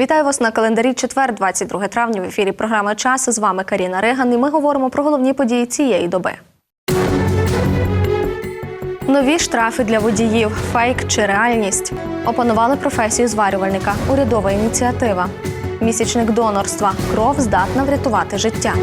Вітаю вас на календарі четвер, 22 травня. В ефірі програми Час. З вами Каріна Риган. І ми говоримо про головні події цієї доби. Нові штрафи для водіїв, фейк чи реальність. Опанували професію зварювальника. Урядова ініціатива. Місячник донорства. Кров здатна врятувати життя.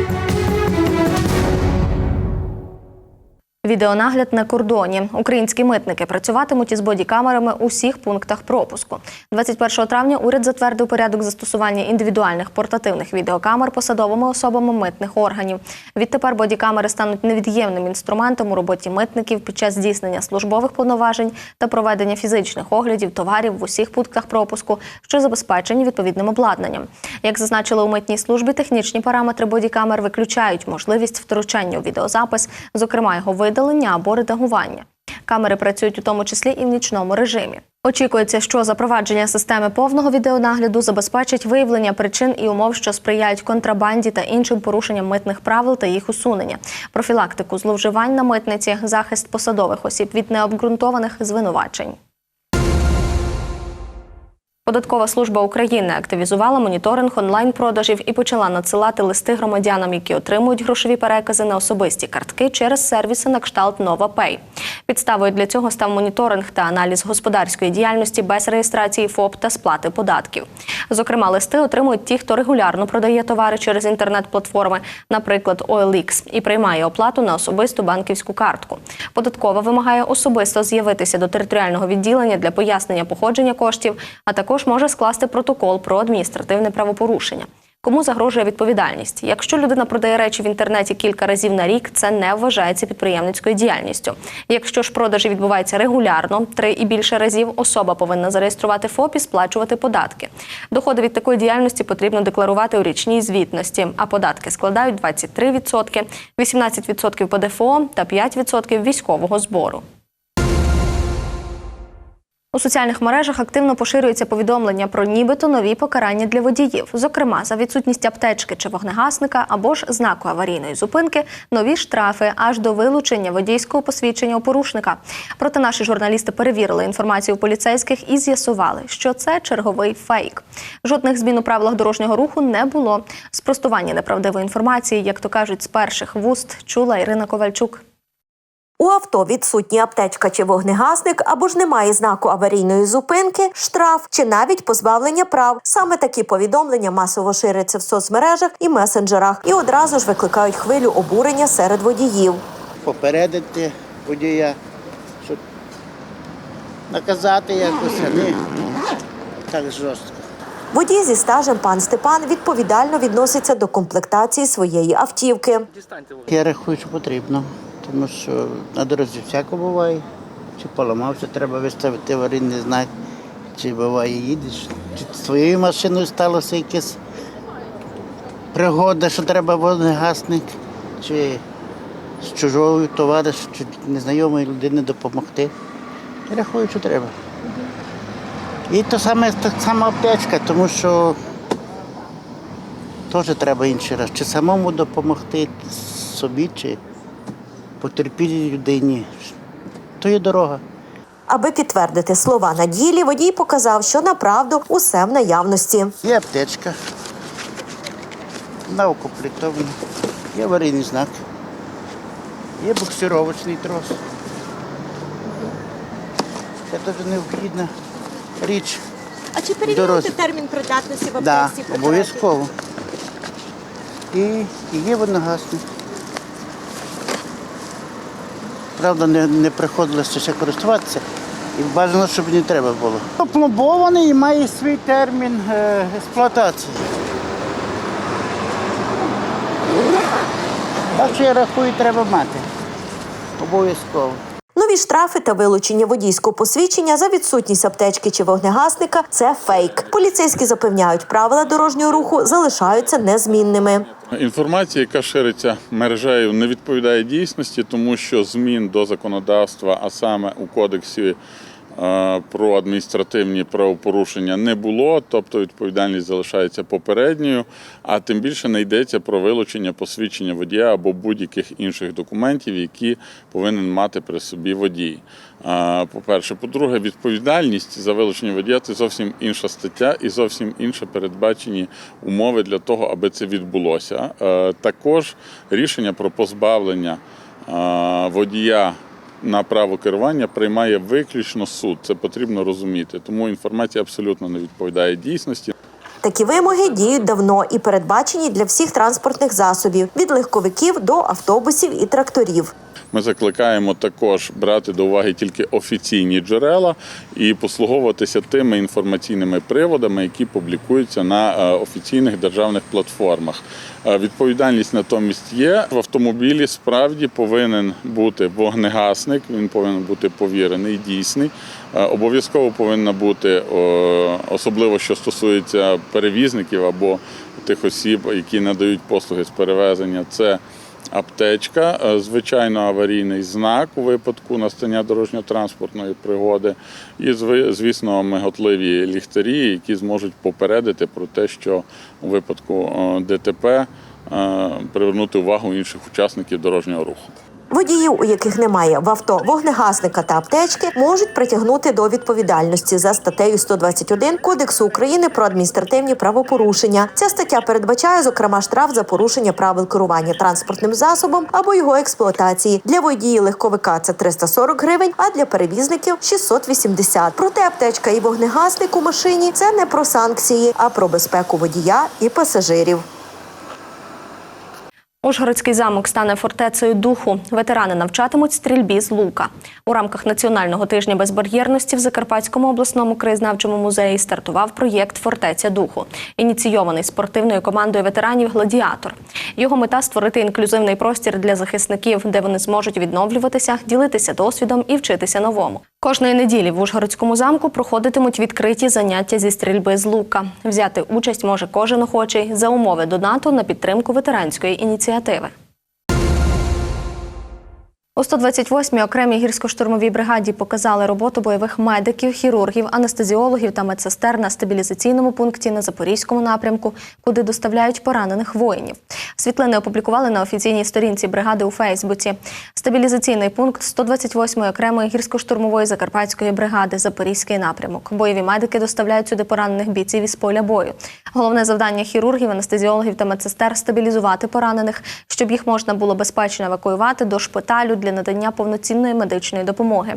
Відеонагляд на кордоні. Українські митники працюватимуть із бодікамерами у всіх пунктах пропуску. 21 травня уряд затвердив порядок застосування індивідуальних портативних відеокамер посадовими особами митних органів. Відтепер бодікамери стануть невід'ємним інструментом у роботі митників під час здійснення службових повноважень та проведення фізичних оглядів товарів в усіх пунктах пропуску, що забезпечені відповідним обладнанням. Як зазначили у митній службі, технічні параметри бодікамер виключають можливість втручання у відеозапис, зокрема його видалення або редагування. Камери працюють у тому числі і в нічному режимі. Очікується, що запровадження системи повного відеонагляду забезпечить виявлення причин і умов, що сприяють контрабанді та іншим порушенням митних правил та їх усунення, профілактику зловживань на митниці, захист посадових осіб від необґрунтованих звинувачень. Податкова служба України активізувала моніторинг онлайн-продажів і почала надсилати листи громадянам, які отримують грошові перекази на особисті картки через сервіси на кшталт NovaPay. Підставою для цього став моніторинг та аналіз господарської діяльності без реєстрації ФОП та сплати податків. Зокрема, листи отримують ті, хто регулярно продає товари через інтернет-платформи, наприклад, OLX, і приймає оплату на особисту банківську картку. Податкова вимагає особисто з'явитися до територіального відділення для пояснення походження коштів, а також може скласти протокол про адміністративне правопорушення. Кому загрожує відповідальність? Якщо людина продає речі в інтернеті кілька разів на рік, це не вважається підприємницькою діяльністю. Якщо ж продажі відбуваються регулярно, три і більше разів, особа повинна зареєструвати ФОП і сплачувати податки. Доходи від такої діяльності потрібно декларувати у річній звітності, а податки складають 23%, 18% ПДФО та 5% військового збору. У соціальних мережах активно поширюються повідомлення про нібито нові покарання для водіїв, зокрема за відсутність аптечки чи вогнегасника або ж знаку аварійної зупинки, нові штрафи аж до вилучення водійського посвідчення у порушника. Проте наші журналісти перевірили інформацію поліцейських і з'ясували, що це черговий фейк. Жодних змін у правилах дорожнього руху не було. Спростування неправдивої інформації, як то кажуть, з перших вуст чула Ірина Ковальчук. У авто відсутні аптечка чи вогнегасник або ж немає знаку аварійної зупинки, штраф чи навіть позбавлення прав. Саме такі повідомлення масово ширяться в соцмережах і месенджерах і одразу ж викликають хвилю обурення серед водіїв. попередити водія, щоб наказати якось, а не так жорстко. Водій зі стажем пан Степан відповідально відноситься до комплектації своєї автівки. Я рахую, що потрібно, тому що на дорозі всяко буває. Чи поламався, треба виставити аварійний знак, чи буває їдеш, чи своєю машиною сталося якась пригода, що треба вогнегасник, чи з чужою товаришу, чи незнайомої людини допомогти. Я рахую, що треба. І то саме так само аптечка, тому що теж треба інший раз. Чи самому допомогти собі, чи потерпілій людині. То є дорога. Аби підтвердити слова на ділі, водій показав, що направду усе в наявності. Є аптечка, вона укомплектована, є аварійний знак, є буксировочний трос. Це теж необхідна річ. А чи перевіряєте термін придатності в Да, аптеці? препаратів? обов'язково. І, і є водогасник. Правда, не, не приходилося ще користуватися. І бажано, щоб не треба було. Опломбований і має свій термін е, експлуатації. Так що я рахую, треба мати. Обов'язково. Нові штрафи та вилучення водійського посвідчення за відсутність аптечки чи вогнегасника це фейк. Поліцейські запевняють, правила дорожнього руху залишаються незмінними. Інформація, яка шириться мережею, не відповідає дійсності, тому що змін до законодавства, а саме у кодексі про адміністративні правопорушення не було, тобто відповідальність залишається попередньою, а тим більше не йдеться про вилучення посвідчення водія або будь-яких інших документів, які повинен мати при собі водій. Е, По-перше, по-друге, відповідальність за вилучення водія це зовсім інша стаття і зовсім інше передбачені умови для того, аби це відбулося. Е, Також рішення про позбавлення е, водія на право керування приймає виключно суд. Це потрібно розуміти. Тому інформація абсолютно не відповідає дійсності. Такі вимоги діють давно і передбачені для всіх транспортних засобів від легковиків до автобусів і тракторів. Ми закликаємо також брати до уваги тільки офіційні джерела і послуговуватися тими інформаційними приводами, які публікуються на е, офіційних державних платформах. Е, Відповідальність натомість є. В автомобілі справді повинен бути вогнегасник, він повинен бути повірений, дійсний. Е, Обов'язково повинна бути, особливо що стосується перевізників або тих осіб, які надають послуги з перевезення. Це аптечка, е, звичайно, аварійний знак у випадку настання дорожньо-транспортної пригоди, і звісно, миготливі ліхтарі, які зможуть попередити про те, що у випадку е, ДТП е, привернути увагу інших учасників дорожнього руху. Водіїв, у яких немає в авто вогнегасника та аптечки, можуть притягнути до відповідальності за статтею 121 Кодексу України про адміністративні правопорушення. Ця стаття передбачає, зокрема, штраф за порушення правил керування транспортним засобом або його експлуатації. Для водії легковика це 340 гривень, а для перевізників 680. Проте аптечка і вогнегасник у машині це не про санкції, а про безпеку водія і пасажирів. Ужгородський замок стане фортецею духу. Ветерани навчатимуть стрільбі з лука. У рамках національного тижня безбар'єрності в Закарпатському обласному краєзнавчому музеї стартував проєкт Фортеця духу, ініційований спортивною командою ветеранів Гладіатор. Його мета створити інклюзивний простір для захисників, де вони зможуть відновлюватися, ділитися досвідом і вчитися новому. Кожної неділі в Ужгородському замку проходитимуть відкриті заняття зі стрільби з лука. Взяти участь може кожен охочий за умови донату на підтримку ветеранської ініціативи ініціативи. У 128-й окремій гірсько-штурмовій бригаді показали роботу бойових медиків, хірургів, анестезіологів та медсестер на стабілізаційному пункті на Запорізькому напрямку, куди доставляють поранених воїнів. Світлини опублікували на офіційній сторінці бригади у Фейсбуці. Стабілізаційний пункт 128-ї окремої гірсько-штурмової закарпатської бригади Запорізький напрямок. Бойові медики доставляють сюди поранених бійців із поля бою. Головне завдання хірургів, анестезіологів та медсестер стабілізувати поранених, щоб їх можна було безпечно евакуювати до шпиталю для надання повноцінної медичної допомоги.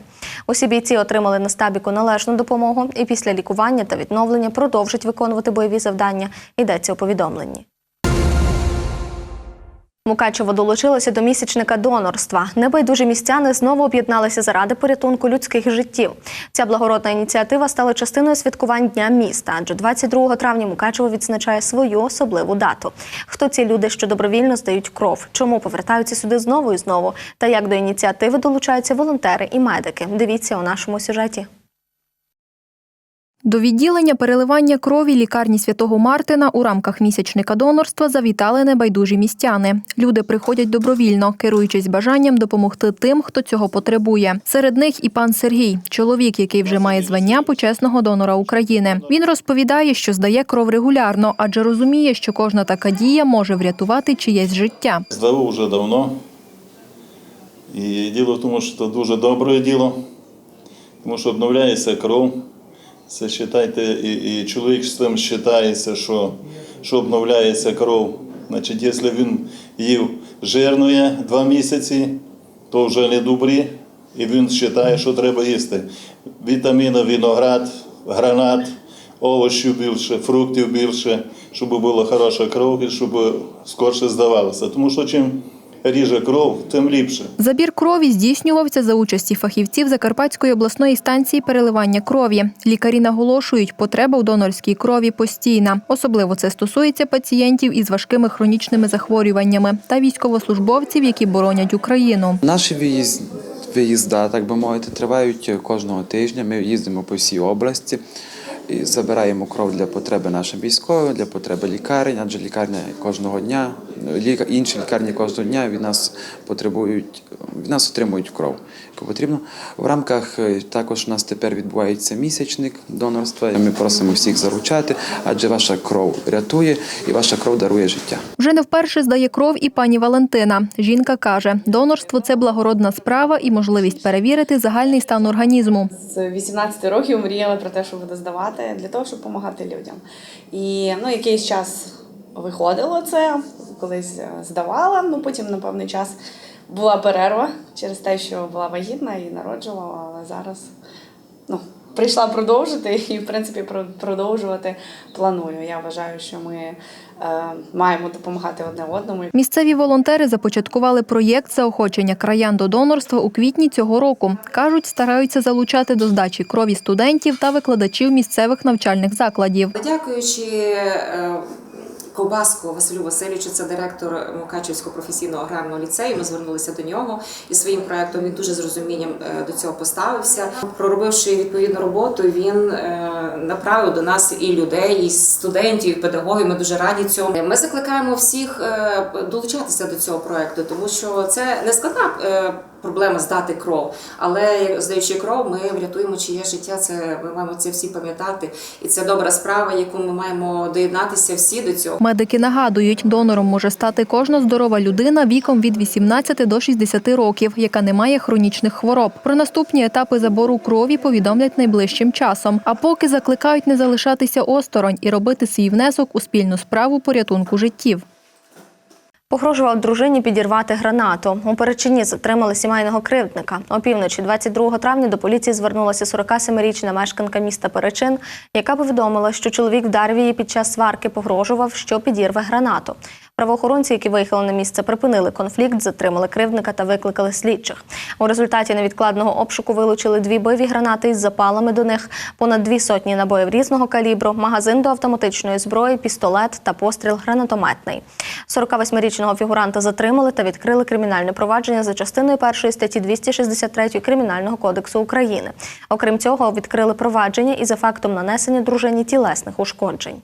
Усі бійці отримали на стабіку належну допомогу і після лікування та відновлення продовжать виконувати бойові завдання. Йдеться у повідомленні. Мукачево долучилося до місячника донорства. Небайдужі містяни знову об'єдналися заради порятунку людських життів. Ця благородна ініціатива стала частиною святкувань Дня міста, адже 22 травня Мукачево відзначає свою особливу дату. Хто ці люди, що добровільно здають кров? Чому повертаються сюди знову і знову? Та як до ініціативи долучаються волонтери і медики? Дивіться у нашому сюжеті. До відділення переливання крові лікарні святого Мартина у рамках місячника донорства завітали небайдужі містяни. Люди приходять добровільно, керуючись бажанням допомогти тим, хто цього потребує. Серед них і пан Сергій, чоловік, який вже має звання почесного донора України. Він розповідає, що здає кров регулярно, адже розуміє, що кожна така дія може врятувати чиєсь життя. Здавав вже давно. І діло в тому, що це дуже добре діло, тому що обновляється кров. Це вважайте, і, і чоловік з тим вважається, що, що обновляється кров. Значить, якщо він їв жирної два місяці, то вже не добрі, і він вважає, що треба їсти. Вітаміни, виноград, гранат, овочів більше, фруктів більше, щоб була хороша кров і щоб скорше здавалося. Тому що чим ріже кров, тим ліпше. Забір крові здійснювався за участі фахівців Закарпатської обласної станції переливання крові. Лікарі наголошують, потреба у донорській крові постійна. Особливо це стосується пацієнтів із важкими хронічними захворюваннями та військовослужбовців, які боронять Україну. Наші виїзд, виїзда, так би мовити, тривають кожного тижня. Ми їздимо по всій області забираємо кров для потреби нашим військовим, для потреби лікарень, адже лікарня кожного дня інші лікарні кожного дня від нас потребують, від нас отримують кров, потрібно. В рамках е, також у нас тепер відбувається місячник донорства. Ми просимо всіх заручати, адже ваша кров рятує і ваша кров дарує життя. Вже не вперше здає кров і пані Валентина. Жінка каже, донорство це благородна справа і можливість перевірити загальний стан організму. з 18 років мріяла про те, що буду здавати для того, щоб допомагати людям. І ну, якийсь час виходило це, колись е, здавала, ну потім на певний час була перерва через те, що була вагітна і народжувала, але зараз ну, прийшла продовжити і, в принципі, про- продовжувати планую. Я вважаю, що ми е, маємо допомагати одне одному. Місцеві волонтери започаткували проєкт заохочення краян до донорства у квітні цього року. Кажуть, стараються залучати до здачі крові студентів та викладачів місцевих навчальних закладів. Дякуючи Ковбаску Василю Васильовичу, це директор Мукачівського професійного аграрного ліцею. Ми звернулися до нього і своїм проектом він дуже з розумінням е, до цього поставився. Проробивши відповідну роботу, він е, направив до нас і людей, і студентів, і педагогів. Ми дуже раді цьому. Ми закликаємо всіх е, долучатися до цього проекту, тому що це не складна проблема здати кров, але здаючи кров, ми врятуємо чиє життя. Це ми маємо це всі пам'ятати, і це добра справа, яку ми маємо доєднатися всі до цього. Медики нагадують, донором може стати кожна здорова людина віком від 18 до 60 років, яка не має хронічних хвороб. Про наступні етапи забору крові повідомлять найближчим часом. А поки закликають не залишатися осторонь і робити свій внесок у спільну справу порятунку життів. Погрожував дружині підірвати гранату. У Перечині затримали сімейного кривдника. Опівночі 22 травня до поліції звернулася 47-річна мешканка міста Перечин, яка повідомила, що чоловік вдарив її під час сварки, погрожував, що підірве гранату. Правоохоронці, які виїхали на місце, припинили конфлікт, затримали кривдника та викликали слідчих. У результаті невідкладного обшуку вилучили дві бойові гранати із запалами до них, понад дві сотні набоїв різного калібру, магазин до автоматичної зброї, пістолет та постріл гранатометний. 48-річного фігуранта затримали та відкрили кримінальне провадження за частиною першої статті 263 Кримінального кодексу України. Окрім цього, відкрили провадження і за фактом нанесення дружині тілесних ушкоджень.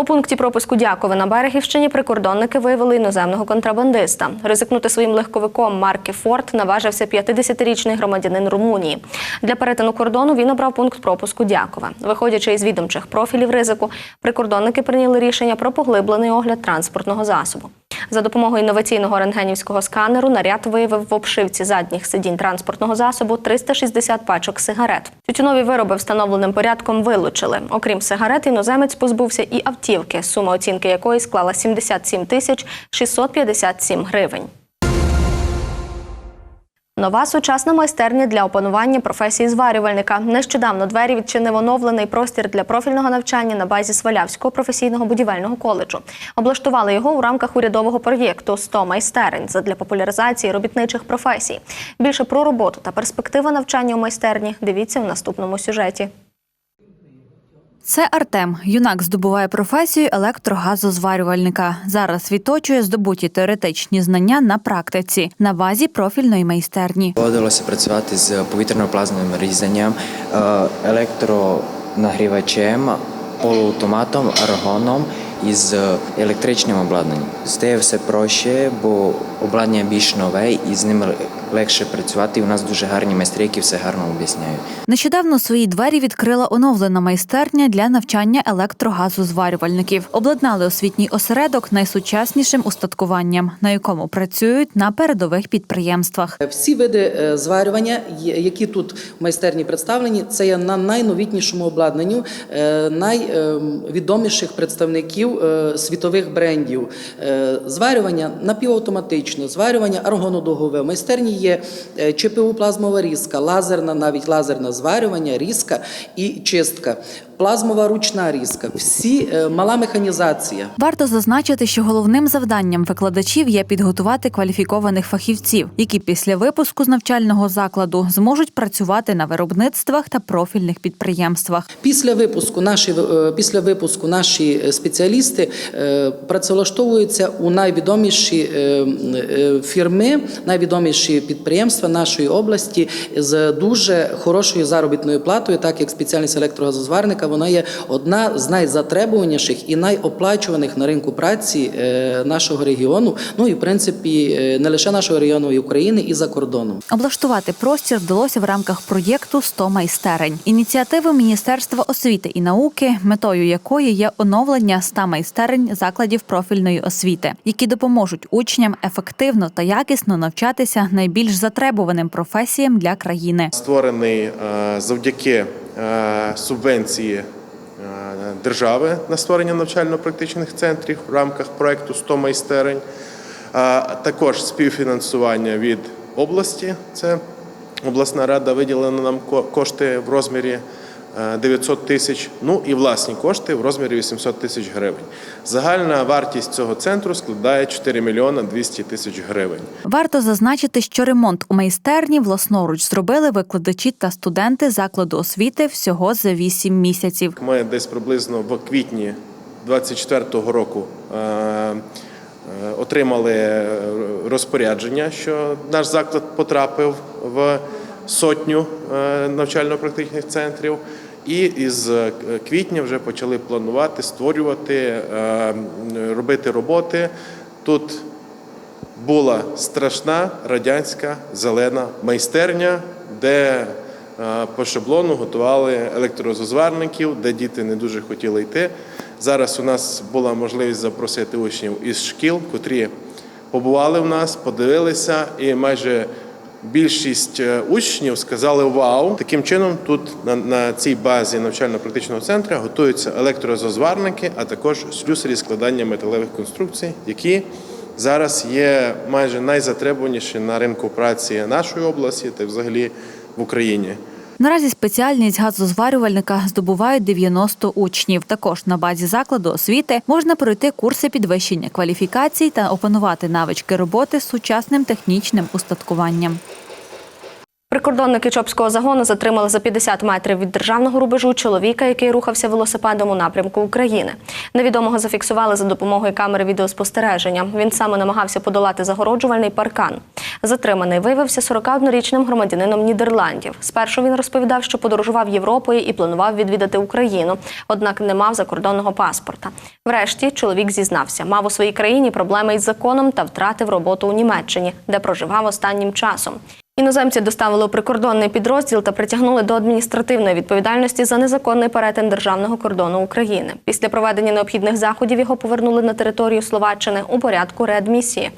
У пункті пропуску Дякове на Берегівщині прикордонники виявили іноземного контрабандиста. Ризикнути своїм легковиком марки Форд наважився 50-річний громадянин Румунії. Для перетину кордону він обрав пункт пропуску Дякове. Виходячи із відомчих профілів ризику, прикордонники прийняли рішення про поглиблений огляд транспортного засобу. За допомогою інноваційного рентгенівського сканеру наряд виявив в обшивці задніх сидінь транспортного засобу 360 пачок сигарет. Тютюнові вироби встановленим порядком вилучили. Окрім сигарет, іноземець позбувся і автівки, сума оцінки якої склала 77 тисяч 657 гривень. Нова сучасна майстерня для опанування професії зварювальника. Нещодавно двері відчинив оновлений простір для профільного навчання на базі Свалявського професійного будівельного коледжу. Облаштували його у рамках урядового проєкту «100 майстерень для популяризації робітничих професій. Більше про роботу та перспективи навчання у майстерні дивіться в наступному сюжеті. Це Артем. Юнак здобуває професію електрогазозварювальника. Зараз відточує здобуті теоретичні знання на практиці на базі профільної майстерні. Доводилося працювати з повітряно-плазним різанням, е, електронагрівачем, полуавтоматом, аргоном і з електричним обладнанням. Стає все проще, бо обладнання більш нове і з ним легше працювати. І у нас дуже гарні майстри, які все гарно об'ясняють. Нещодавно свої двері відкрила оновлена майстерня для навчання електрогазозварювальників. Обладнали освітній осередок найсучаснішим устаткуванням, на якому працюють на передових підприємствах. Всі види е, зварювання, які тут в майстерні представлені, це є на найновітнішому обладнанню е, найвідоміших представників е, світових брендів. Зварювання напівавтоматичне, зварювання аргонодугове. Майстерні є е, ЧПУ плазмова різка, лазерна, навіть лазерне зварювання, різка і чистка, плазмова ручна різка. Всі е, мала механізація. Варто зазначити, що головним завданням викладачів є підготувати кваліфікованих фахівців, які після випуску з навчального закладу зможуть працювати на виробництвах та профільних підприємствах. Після випуску наші е, після випуску наші спеціалісти е, працевлаштовуються у найвідоміші фірми, найвідоміші підприємства нашої області з дуже хорошою заробітною платою, так як спеціальність електрогазозварника, вона є одна з найзатребуваніших і найоплачуваних на ринку праці е, нашого регіону. Ну і в принципі е, не лише нашого регіону, і України, і за кордоном. Облаштувати простір вдалося в рамках проєкту «100 майстерень. Ініціативи Міністерства освіти і науки, метою якої є оновлення 100 майстерень закладів профільної освіти, які допоможуть учням ефективно та якісно навчатися найбільш затребуваним професіям для країни. створений е, завдяки субвенції е, держави на створення навчально-практичних центрів в рамках проекту 100 майстерень. А Також співфінансування від області. Це обласна рада виділила нам ко- кошти в розмірі е, 900 тисяч, ну і власні кошти в розмірі 800 тисяч гривень. Загальна вартість цього центру складає 4 мільйона 200 тисяч гривень. Варто зазначити, що ремонт у майстерні власноруч зробили викладачі та студенти закладу освіти всього за 8 місяців. Ми десь приблизно в квітні 24-го року е, е, отримали е, розпорядження, що наш заклад потрапив в сотню навчально-практичних центрів. І із е, квітня вже почали планувати, створювати, е, робити роботи. Тут була страшна радянська зелена майстерня, де е, по шаблону готували електрозазварників, де діти не дуже хотіли йти. Зараз у нас була можливість запросити учнів із шкіл, котрі побували в нас, подивилися, і майже більшість е, учнів сказали Вау! Таким чином, тут на, на цій базі навчально-практичного центру готуються електрозозварники, а також слюсарі складання металевих конструкцій, які зараз є майже найзатребуваніші на ринку праці нашої області та взагалі в Україні. Наразі спеціальність газозварювальника здобувають 90 учнів. Також на базі закладу освіти можна пройти курси підвищення кваліфікацій та опанувати навички роботи з сучасним технічним устаткуванням. Прикордонники Чопського загону затримали за 50 метрів від державного рубежу чоловіка, який рухався велосипедом у напрямку України. Невідомого зафіксували за допомогою камери відеоспостереження. Він саме намагався подолати загороджувальний паркан. Затриманий виявився 41-річним громадянином Нідерландів. Спершу він розповідав, що подорожував Європою і планував відвідати Україну, однак не мав закордонного паспорта. Врешті чоловік зізнався, мав у своїй країні проблеми із законом та втратив роботу у Німеччині, де проживав останнім часом. Іноземці доставили у прикордонний підрозділ та притягнули до адміністративної відповідальності за незаконний перетин державного кордону України. Після проведення необхідних заходів його повернули на територію Словаччини у порядку реадмісії.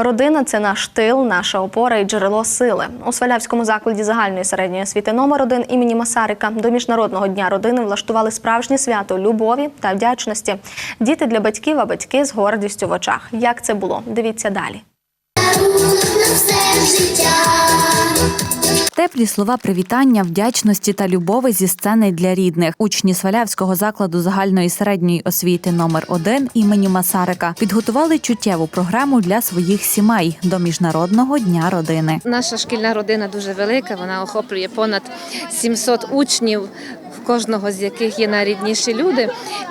Родина це наш тил, наша опора і джерело сили. У Свалявському закладі загальної середньої освіти номер 1 імені Масарика до міжнародного дня родини влаштували справжнє свято любові та вдячності. Діти для батьків, а батьки з гордістю в очах. Як це було? Дивіться далі. Теплі слова привітання, вдячності та любові зі сцени для рідних. Учні Свалявського закладу загальної середньої освіти номер 1 імені Масарика підготували чуттєву програму для своїх сімей до міжнародного дня родини. Наша шкільна родина дуже велика. Вона охоплює понад 700 учнів, в кожного з яких є найрідніші люди.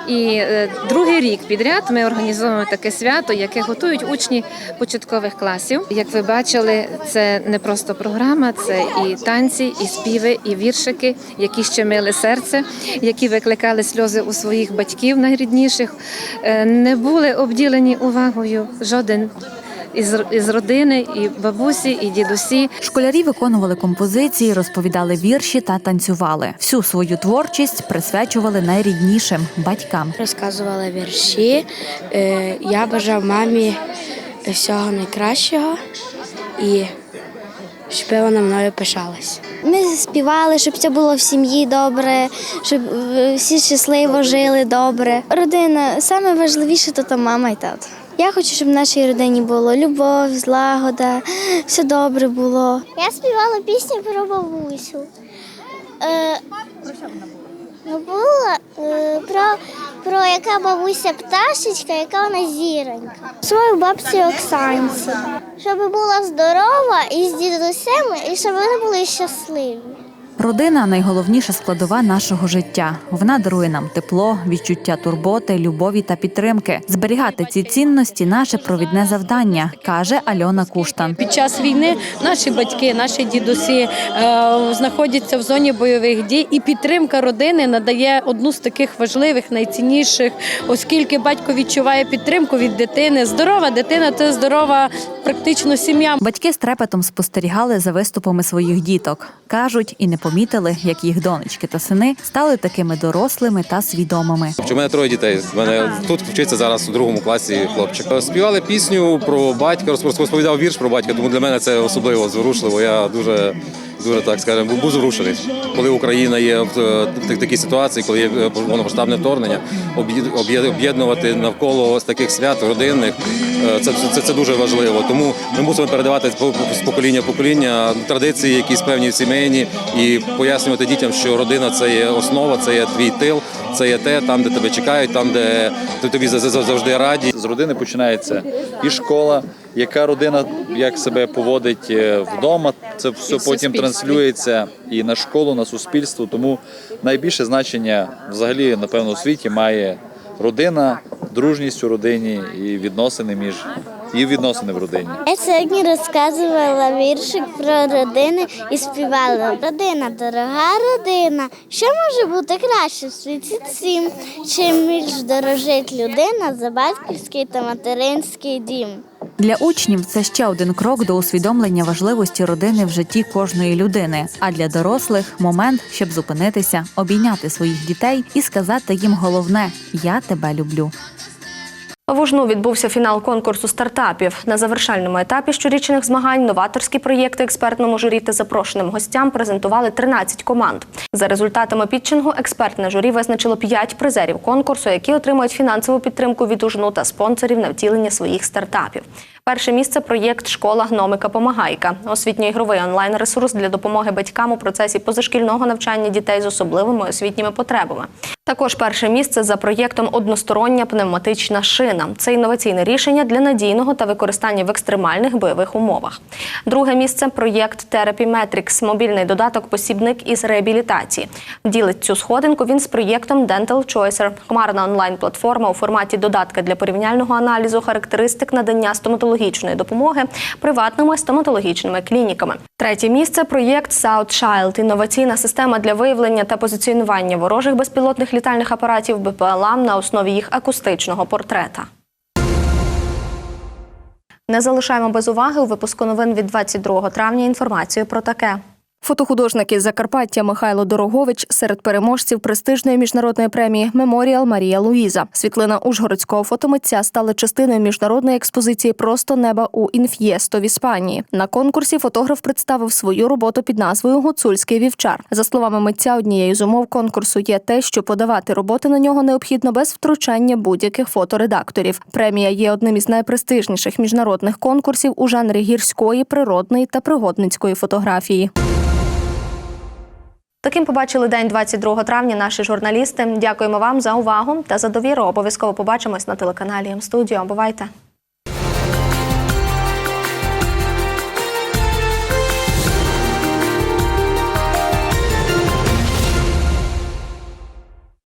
І е, другий рік підряд ми організовуємо таке свято, яке готують учні початкових класів. Як ви бачили, це не просто програма, це і танці, і співи, і віршики, які щемили серце, які викликали сльози у своїх батьків найрідніших. Е, Не були обділені увагою жоден із, із родини, і бабусі, і дідусі. Школярі виконували композиції, розповідали вірші та танцювали. Всю свою творчість присвячували найріднішим батькам. Розказувала вірші. Е, Я бажав мамі всього найкращого і щоб вона мною пишалась. Ми співали, щоб це було в сім'ї добре, щоб е, всі щасливо жили добре. Родина саме важливіше то, то мама і тато. Я хочу, щоб в нашій родині було любов, злагода, все добре було. Я співала пісню про бабусю. Е, про вона була? Е, про, про яка бабуся пташечка, яка вона зіронька. Свою бабцю Оксанці. Щоб була здорова і з дідусем, і щоб вони були щасливі. Родина найголовніша складова нашого життя. Вона дарує нам тепло, відчуття турботи, любові та підтримки. Зберігати ці цінності наше провідне завдання, каже Альона Куштан. Під час війни наші батьки, наші дідусі е, знаходяться в зоні бойових дій, і підтримка родини надає одну з таких важливих, найцінніших, оскільки батько відчуває підтримку від дитини. Здорова дитина це здорова практично сім'я. Батьки з трепетом спостерігали за виступами своїх діток. кажуть, і не помітили, як їх донечки та сини стали такими дорослими та свідомими. У мене троє дітей. У мене тут вчиться зараз у другому класі хлопчик. Співали пісню про батька, розпо- розповідав вірш про батька, тому для мене це особливо зворушливо. Я дуже. Дуже так скажемо, був зворушений. Коли Україна є в е, такій ситуації, коли є е, повномасштабне вторгнення, об'єд- об'єд- об'єднувати навколо таких свят родинних, е, це, це, це дуже важливо. Тому ми мусимо передавати з покоління в покоління традиції, якісь певні сімейні, і пояснювати дітям, що родина це є основа, це є твій тил, це є те, там, де тебе чекають, там, де тобі за- за- завжди раді. З родини починається і школа, яка родина як себе поводить е, вдома. Це все потім транслюється і на школу, на суспільство. Тому найбільше значення взагалі, напевно, у світі має родина, дружність у родині і відносини між і відносини в родині. Я сьогодні розказувала віршик про родини і співала Родина, дорога родина. Що може бути краще в світі цім, чим більш дорожить людина за батьківський та материнський дім? Для учнів це ще один крок до усвідомлення важливості родини в житті кожної людини. А для дорослих момент, щоб зупинитися, обійняти своїх дітей і сказати їм головне Я тебе люблю. В Ужну відбувся фінал конкурсу стартапів. На завершальному етапі щорічних змагань новаторські проєкти експертному журі та запрошеним гостям презентували 13 команд. За результатами підчингу експертне журі визначило 5 призерів конкурсу, які отримують фінансову підтримку від Ужну та спонсорів на втілення своїх стартапів. Перше місце проєкт Школа гномика Помагайка, освітньо-ігровий онлайн-ресурс для допомоги батькам у процесі позашкільного навчання дітей з особливими освітніми потребами. Також перше місце за проєктом Одностороння пневматична шина. Це інноваційне рішення для надійного та використання в екстремальних бойових умовах. Друге місце проєкт Metrics – мобільний додаток-посібник із реабілітації. Ділить цю сходинку він з проєктом Dental Choicer – хмарна онлайн-платформа у форматі додатка для порівняльного аналізу характеристик надання стоматологічної допомоги приватними стоматологічними клініками. Третє місце проєкт South Child – інноваційна система для виявлення та позиціонування ворожих безпілотних літальних апаратів БПЛА на основі їх акустичного портрета. Не залишаємо без уваги у випуску новин від 22 травня інформацію про таке. Фотохудожник із Закарпаття Михайло Дорогович серед переможців престижної міжнародної премії Меморіал Марія Луїза. Світлина ужгородського фотомитця стала частиною міжнародної експозиції Просто неба у Інф'єсто в Іспанії. На конкурсі фотограф представив свою роботу під назвою Гуцульський вівчар. За словами митця, однією з умов конкурсу є те, що подавати роботи на нього необхідно без втручання будь-яких фоторедакторів. Премія є одним із найпрестижніших міжнародних конкурсів у жанрі гірської, природної та пригодницької фотографії. Таким побачили день 22 травня наші журналісти. Дякуємо вам за увагу та за довіру. Обов'язково побачимось на телеканалі М-студіо. Бувайте!